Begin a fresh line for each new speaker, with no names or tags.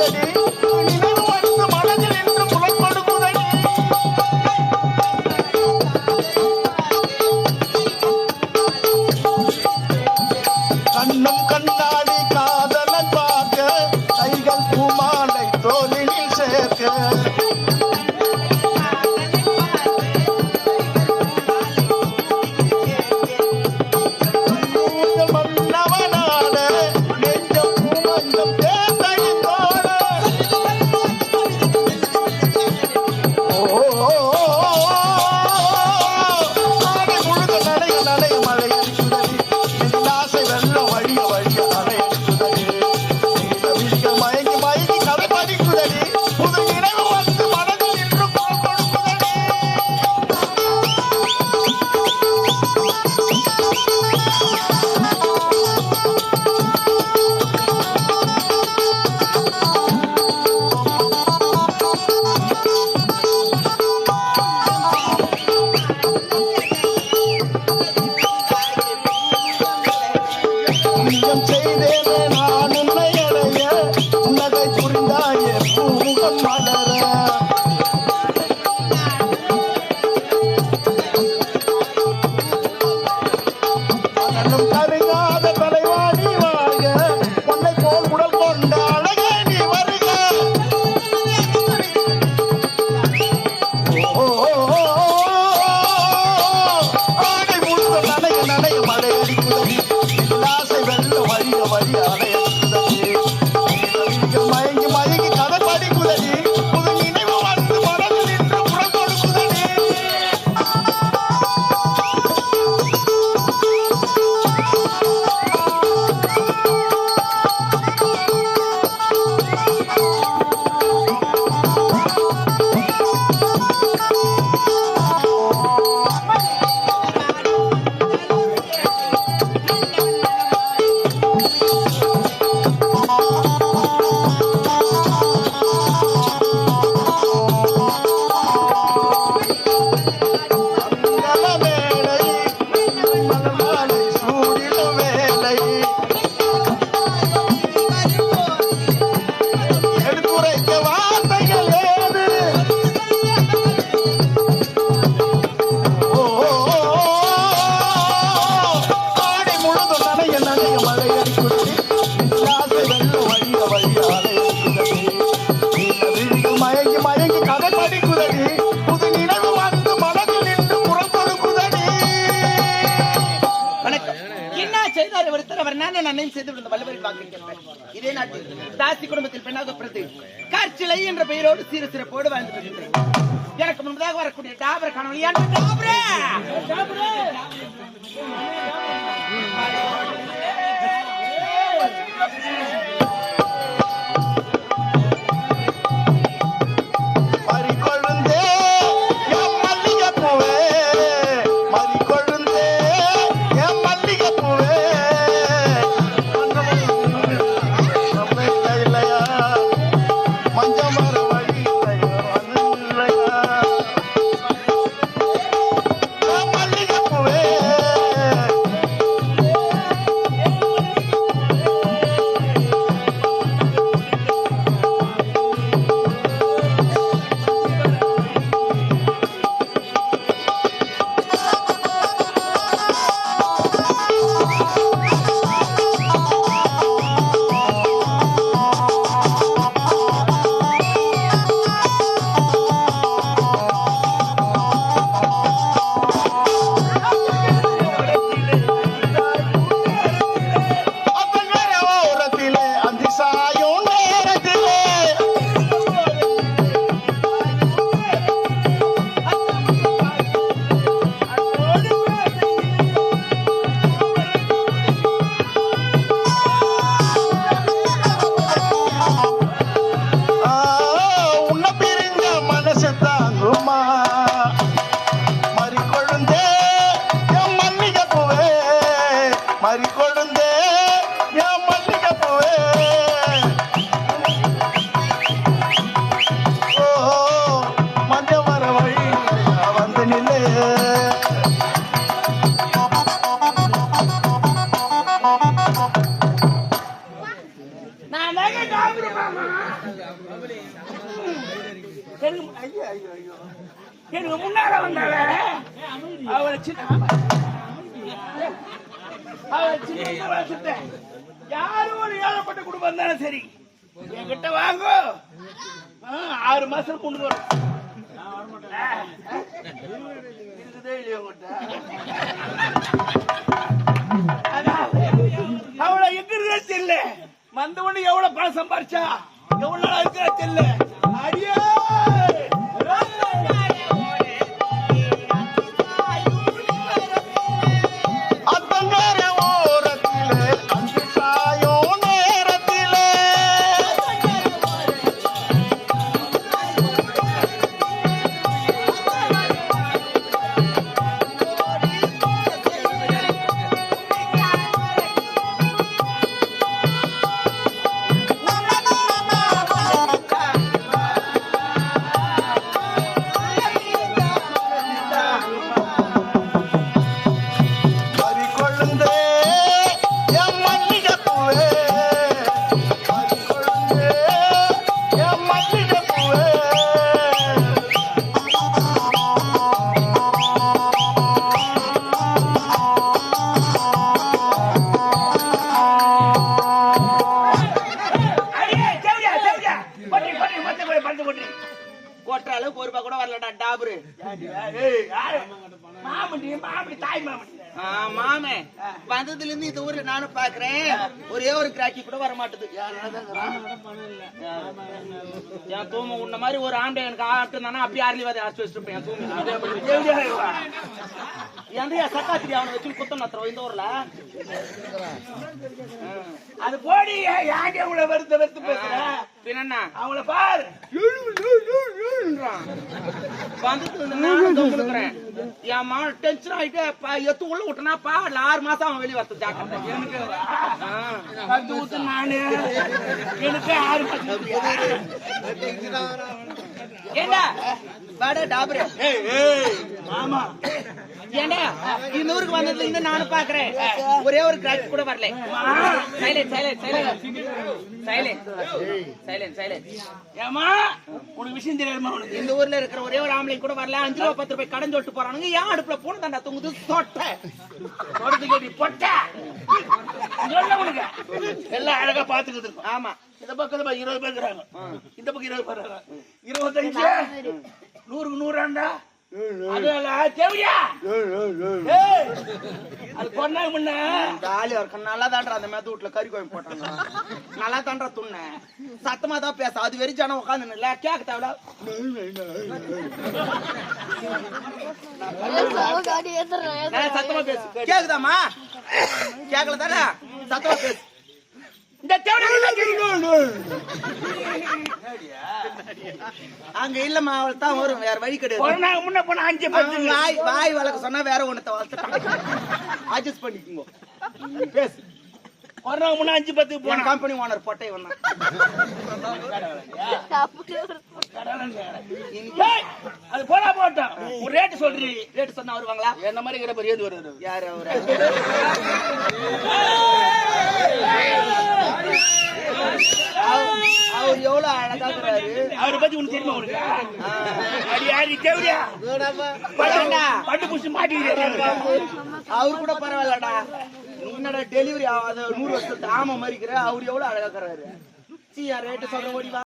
Saturday. செய்தேனே I'm நன்மையும் வல்லவரில் இதே நாட்டில் தாசி குடும்பத்தில் பெண்ணாக பிறந்து கார்ச்சிலை என்ற பெயரோடு சீர சிறப்போடு வாழ்ந்து வருகின்றேன் எனக்கு முன்பதாக வரக்கூடிய டாபர் கணவன் யார் டாபரே அவளை சின்ன அவளை சின்ன வளர்த்துட்டேன் யாரும் ஒரு ஏழப்பட்ட குடும்பம் இருந்தாலும் சரி என்கிட்ட வாங்கோ. ஆறு மாசம் கொண்டு வரும். இருக்குதே இல்லையா அவளை எங்க இருக்கா தெரியல. வந்த உடனே எவ்வளவு பணம் சம்பாரிச்சா? எவ்வளவு நாள் இருக்கா தெரியல. அடியே! மாமடி மாமடி தாய்
மாமே வந்ததுல இருந்து இந்த ஊர்ல நானும் பாக்குறேன் ஒரே ஒரு கிராக்கி கூட வர மாட்டுது என் தூம உன்ன மாதிரி ஒரு ஆண்டை எனக்கு ஆட்டு தானே அப்படி ஆர்லி வாதி ஆச்சு வச்சிருப்பேன் என் தூமி. எந்த சக்காத்திரி அவனை வச்சு குத்தம் நத்துறோம் இந்த ஊர்ல?
அது போடி யாண்டி அவங்கள வெறுத்து வெறுத்து பேசுற?
பின்ன
அவங்கள பாரு.
வந்துட்டு நானும் தொங்குனுக்குறேன் என் மகன் டென்ஷன் ஆயிட்டு ப- எத்து உள்ள விட்டனா பாடல ஆறு மாசம் அவன் வெளியே வரது ஜாக்கிரதை. எனக்கு ஆ.
வந்து ஊத்து நானு. எனக்கு ஆறு மாசம்.
ஏண்டா? வாடா டாபரே.
ஆமா
ஏண்டா? இந்த ஊருக்கு வந்ததுல இருந்து நானும் பாக்குறேன். ஒரே ஒரு கிராச் கூட வரல. சைலண்ட் சைலண்ட் சைலண்ட்
ஏமா உனக்கு விஷயம் தெரியாதுமா உனக்கு.
இந்த ஊர்ல இருக்கிற ஒரே ஒரு ஆம்பளை கூட வரல. அஞ்சு ரூபா பத்து ரூபாய் கடன் சொல்லிட்டு போறானுங்க. ஏன் அடுப்புல போன தாண்டா தொங்குது? சொட்டை.
தொடர்ந்து கேட்டு பொட்ட. எல்லாம் அழகா பாத்துக்கிட்டு இருக்கோம்.
ஆமா.
இந்த பக்கம் இருபது பேர் இருக்கிறாங்க. இந்த பக்கம் இருபது பேர் இருபத்தஞ்சு? நூறுக்கு நூறாண்டா?
நல்லா தாண்டா அந்த மேத்த வீட்டுல கறி கோயம் போட்டாங்க. நல்லா தாண்டா துண்ண. சத்தமா தான் பேச. அது வெறி ஜனம் உட்காந்து இல்ல கேக்க தேவையில்ல ஏய், சத்தமா பேசு. கேக்குதாமா கேக்கல தானே? சத்தமா பேசு.
இந்த
அங்க இல்லம்மா அவள் தான் வரும். வேற வழி கிடையாது.
முன்ன போன அஞ்சு பத்து
வாய் வாய் வளர்க்க சொன்னா வேற ஒண்ணத்தை வளர்த்துட்டான். அட்ஜஸ்ட் பண்ணிக்கோங்க. பேசு.
பொண்ணாங்க முன்ன அஞ்சு பத்துக்கு
போன
போன
கம்பெனி ஓனர் பொட்டை வந்தான்.
அது போனா போட்டோம் ஒரு ரேட்டு சொல்றீ.
ரேட் சொன்னா வருவாங்களா?
என்ன மாதிரி இருக்கிற பெரிய வருது?
யாரு அவரு? அவர் எவ்வளவு அழகா இருக்கிறாரு?
அவரை பத்தி உனக்கு தெரியுமா உனக்கு? தேவையா? பட்டு புடிச்சு மாட்டிக்கிறேன்
அவர் கூட பரவாயில்லடா. என்னடா டெலிவரி ஆகாத நூறு வருஷத்து ஆமா மறிக்கிற? அவர் எவ்வளவு அழகா இருக்கிறாரு? சீ ரேட்டு சொல்ற வா